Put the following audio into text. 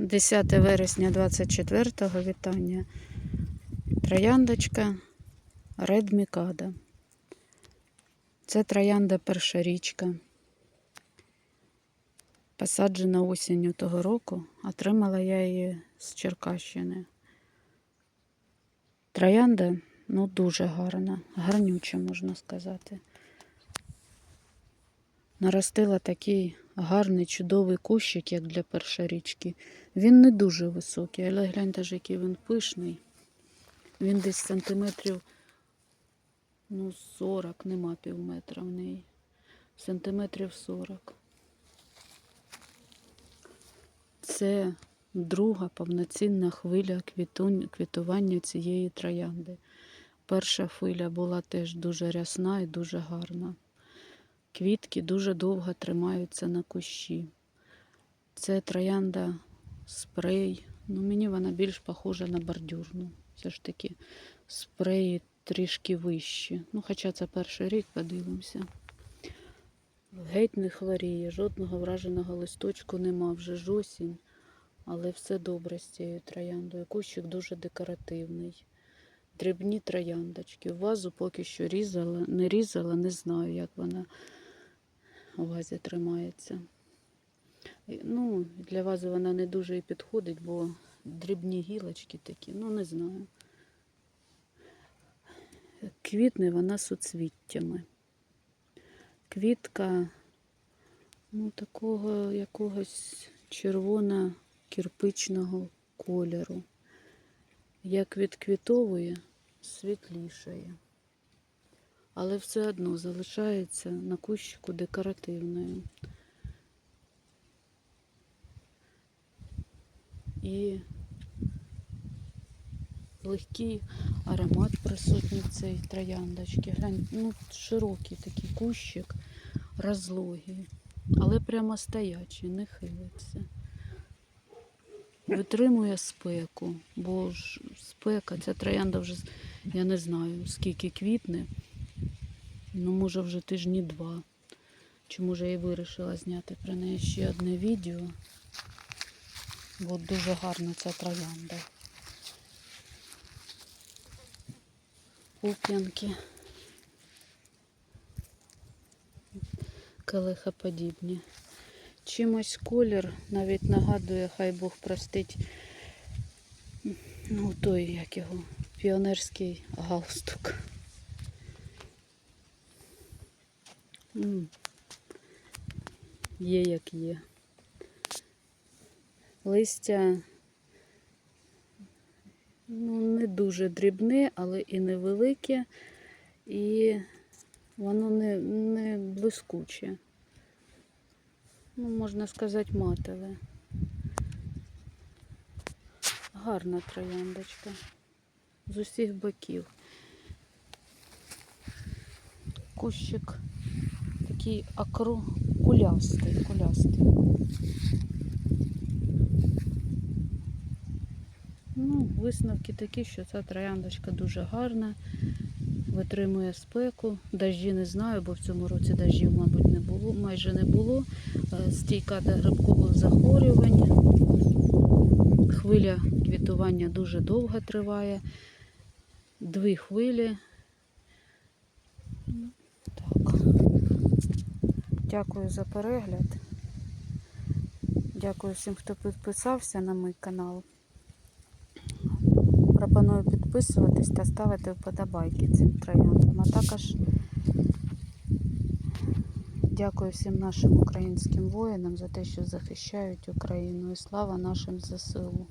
10 вересня 24-го вітання. Трояндочка Red Mikado. Це троянда перша річка. Посаджена осінню того року. Отримала я її з Черкащини. Троянда ну, дуже гарна, гарнюча, можна сказати. Наростила такий гарний, чудовий кущик, як для першорічки. Він не дуже високий, але гляньте ж, який він пишний. Він десь сантиметрів ну, 40, нема пів метра в неї. Сантиметрів 40. Це друга повноцінна хвиля квітування цієї троянди. Перша хвиля була теж дуже рясна і дуже гарна. Квітки дуже довго тримаються на кущі. Це троянда спрей. Ну, мені вона більш похожа на бордюрну. Все ж таки спреї трішки вищі. Ну, хоча це перший рік, подивимося. Геть не хворіє, жодного враженого листочку нема, вже ж осінь. Але все добре з цією трояндою. Кущик дуже декоративний. Дрібні трояндочки. Вазу поки що різала, не різала, не знаю, як вона у вазі тримається. Ну, для вази вона не дуже і підходить, бо дрібні гілочки такі, ну не знаю. Квітне вона суцвіттями. Квітка ну, такого якогось червоно-кирпичного кольору. Як відквітовує, світлішає. Але все одно залишається на кущику декоративною. І легкий аромат присутній в цій трояндочці. Глянь, ну, широкий такий кущик, розлогий, але прямо стоячий, не хилиться. Витримує спеку, бо ж спека, ця троянда вже, я не знаю, скільки квітне. Ну, може, вже тижні два. Чи може я вирішила зняти про неї ще одне відео. Бо дуже гарна ця троянда. Пуп'янки. Калихоподібні. Чимось колір навіть нагадує, хай Бог простить. Ну, той, як його, піонерський галстук. М. Є як є. Листя ну, не дуже дрібне, але і невелике, і воно не, не блискуче. Ну, можна сказати, матове. Гарна трояндочка. З усіх боків. Кущик такий акру кулястий, кулястий. Ну, висновки такі, що ця трояндочка дуже гарна, витримує спеку. Дажі не знаю, бо в цьому році дажів, мабуть, не було, майже не було. Е, Стійка до грибкових захворювань. Хвиля квітування дуже довго триває. Дві хвилі. Дякую за перегляд. Дякую всім, хто підписався на мій канал. Пропоную підписуватись та ставити вподобайки цим трояндам. А також дякую всім нашим українським воїнам за те, що захищають Україну. І слава нашим ЗСУ.